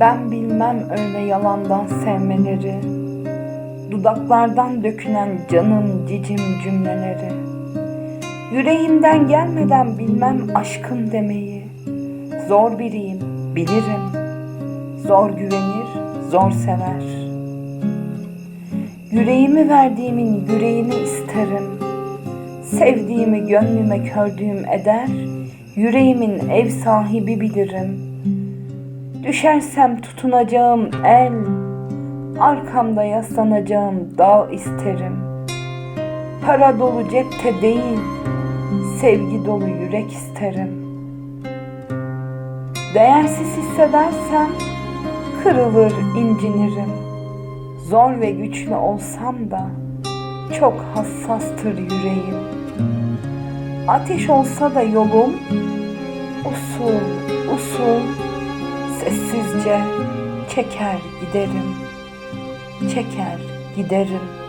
Ben bilmem öyle yalandan sevmeleri Dudaklardan dökülen canım cicim cümleleri. Yüreğimden gelmeden bilmem aşkım demeyi. Zor biriyim bilirim. Zor güvenir zor sever. Yüreğimi verdiğimin yüreğini isterim. Sevdiğimi gönlüme kördüğüm eder. Yüreğimin ev sahibi bilirim Düşersem tutunacağım el, arkamda yaslanacağım dağ isterim. Para dolu cepte değil, sevgi dolu yürek isterim. Değersiz hissedersem kırılır incinirim. Zor ve güçlü olsam da çok hassastır yüreğim. Ateş olsa da yolum usul usul sessizce çeker giderim, çeker giderim.